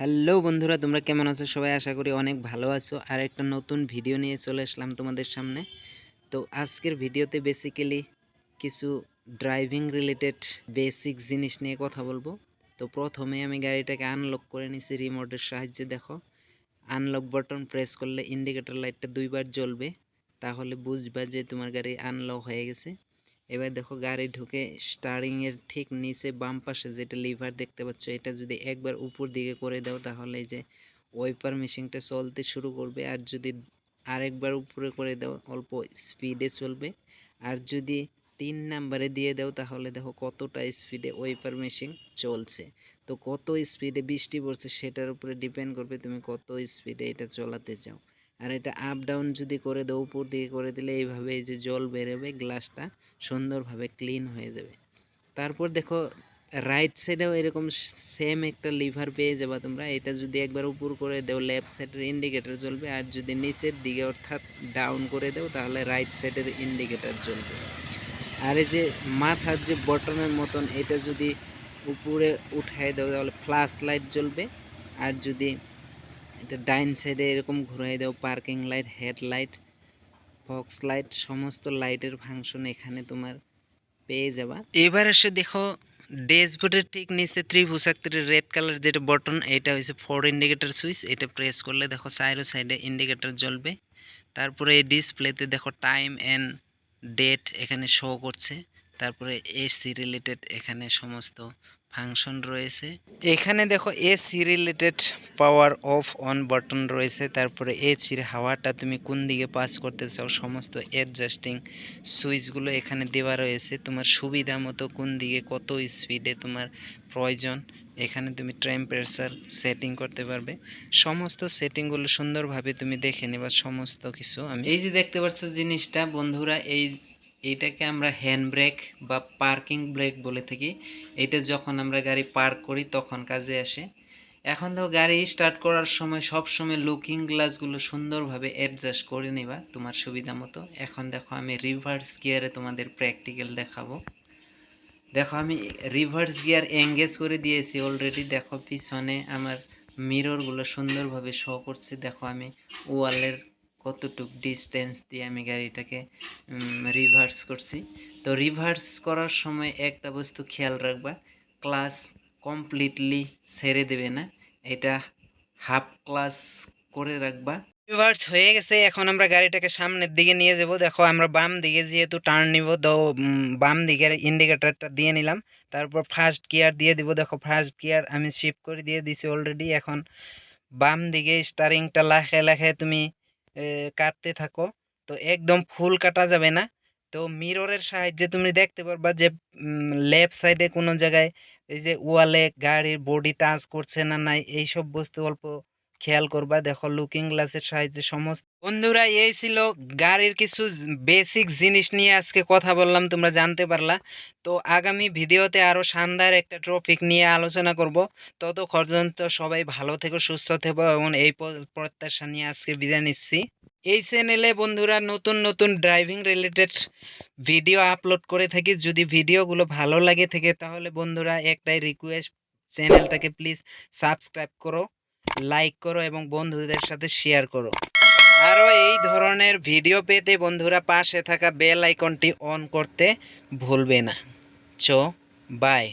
Hello বন্ধুরা, তোমরা কেমন আছো? সবাই আশা করি অনেক ভালো আছো। আর একটা নতুন ভিডিও নিয়ে চলে আসলাম তোমাদের সামনে। তো আজকের ভিডিওতে বেসিক্যালি কিছু ড্রাইভিং রিলেটেড বেসিক জিনিস নিয়ে কথা বলব। তো প্রথমে আমি গাড়িটাকে আনলক করে নিছি রিমোটের সাহায্যে, দেখো। আনলক বাটন প্রেস করলে ইন্ডিকেটর লাইটটা দুইবার জ্বলবে। তাহলে বুঝবা যে তোমার গাড়ি আনলক হয়ে গেছে। এবার দেখো গাড়ি ঢুকে স্টারিংয়ের ঠিক নিচে বাম পাশে যেটা লিভার দেখতে পাচ্ছ, এটা যদি একবার উপর দিকে করে দাও তাহলে যে ওয়াইপার মেশিনটা চলতে শুরু করবে। আর যদি আরেকবার উপরে করে দাও, অল্প স্পিডে চলবে। আর যদি তিন নাম্বারে দিয়ে দাও তাহলে দেখো কতটা স্পিডে ওয়াইপার মেশিন চলছে। তো কত স্পিডে বৃষ্টি পড়ছে সেটার উপরে ডিপেন্ড করবে তুমি কত স্পিডে এটা চালাতে চাও। আর এটা আপ ডাউন যদি করে দাও, উপর দিকে করে দিলে এইভাবে এই যে জল বেরোবে গ্লাসটা সুন্দরভাবে ক্লিন হয়ে যাবে। তারপর দেখো রাইট সাইডেও এরকম সেম একটা লিভার পেয়ে যাবা তোমরা। এটা যদি একবার উপর করে দাও লেফট সাইডের ইন্ডিকেটর জ্বলবে, আর যদি নিচের দিকে অর্থাৎ ডাউন করে দাও, তাহলে রাইট সাইডের ইন্ডিকেটর জ্বলবে। আর এই যে মাথার যে বটনের মতন, এটা যদি উপরে উঠায় দাও, তাহলে ফ্ল্যাশ লাইট জ্বলবে। আর যদি এটা ডাইন সাইডে এরকম ঘুরাই দাও, parking light headlight fog light, সমস্ত লাইটের ফাংশন এখানে তোমার পেয়ে যাবা। এবার এসে দেখো, ড্যাশবোর্ডের ঠিক নিচে ত্রিভুজ রেড কালার যেটা বটন এটা হচ্ছে ফোর ইন্ডিকেটর সুইচ এটা প্রেস করলে দেখো সাইডো সাইডে ইন্ডিকেটর জ্বলবে। তারপরে এই ডিসপ্লেতে দেখো টাইম অ্যান্ড ডেট এখানে শো করছে। তারপরে এসি রিলেটেড এখানে সমস্ত ফাংশন রয়েছে। এখানে দেখো AC related power off on button রয়েছে, তারপরে এসির হাওয়াটা তুমি কোন দিকে পাস করতে চাও সমস্ত অ্যাডজাস্টিং সুইচগুলো এখানে দেওয়া রয়েছে, তোমার সুবিধা মতো কোন দিকে কত স্পিডে তোমার প্রয়োজন, এখানে তুমি টেম্পারেচার সেটিং করতে পারবে, সমস্ত সেটিংগুলো সুন্দরভাবে তুমি দেখে নেবা, সমস্ত কিছু আমি এই যে দেখতে পাচ্ছ জিনিসটা, বন্ধুরা, এই এইটাকে আমরা হ্যান্ড ব্রেক বা পার্কিং ব্রেক বলে থাকি, এটা যখন আমরা গাড়ি পার্ক করি, তখন কাজে আসে। এখন তো গাড়ি স্টার্ট করার সময় সব সময় লুকিং গ্লাসগুলো সুন্দরভাবে অ্যাডজাস্ট করে নিবা, তোমার সুবিধা মতো। এখন দেখো আমি রিভার্স গিয়ারে তোমাদের প্র্যাকটিক্যাল দেখাবো। দেখো আমি রিভার্স গিয়ার এঙ্গেজ করে দিয়েছি অলরেডি দেখো পিছনে আমার মিররগুলো সুন্দরভাবে শো করছে। দেখো আমি ওয়ালের কতটুক ডিস্টেন্স দিয়ে আমি গাড়িটাকে রিভার্স করছি। তো রিভার্স করার সময় একটা বস্তু খেয়াল রাখবা ক্লাস কমপ্লিটলি ছেড়ে দেবে না। এটা হাফ ক্লাস করে রাখবা। রিভার্স হয়ে গেছে। এখন আমরা গাড়িটাকে সামনের দিকে নিয়ে যাব। দেখো, আমরা বাম দিকে যেহেতু টার্ন নিব, তো বাম দিকের ইন্ডিকেটারটা দিয়ে নিলাম। তারপর ফার্স্ট গিয়ার দিয়ে দিব। দেখো ফার্স্ট গিয়ার আমি শিফট করে দিয়ে দিছি অলরেডি এখন বাম দিকে স্টারিংটা লাখে লাখে তুমি কাটতে থাকো। তো একদম ফুল কাটা যাবে না। তো মিররের সাহায্যে তুমি দেখতে পারবা যে লেফট সাইডে কোনো জায়গায় এই যে ওয়ালে গাড়ির বডি টাচ করছে না নাই, এইসব বস্তু অল্প খেয়াল করবা। দেখো লুকিং গ্লাসের সাহায্যে সমস্ত বন্ধুরা, এই ছিল গাড়ির কিছু বেসিক জিনিস নিয়ে আজকে কথা বললাম, তোমরা জানতে পারলা। তো আগামী ভিডিওতে আরও শানদার একটা টপিক নিয়ে আলোচনা করব। তত পর্যন্ত সবাই ভালো থেকো, সুস্থ থেকো এবং এই প্রত্যাশা নিয়ে আজকে বিদায় নিচ্ছি। এই চ্যানেলে বন্ধুরা নতুন নতুন ড্রাইভিং রিলেটেড ভিডিও আপলোড করে থাকি। যদি ভিডিওগুলো ভালো লাগে থাকে, তাহলে বন্ধুরা একটাই রিকোয়েস্ট চ্যানেলটাকে প্লিজ সাবস্ক্রাইব করো লাইক করো এবং বন্ধুদের সাথে শেয়ার করো। আরও এই ধরনের ভিডিও পেতে বন্ধুরা পাশে থাকা বেল আইকনটি অন করতে ভুলবে না। চো বাই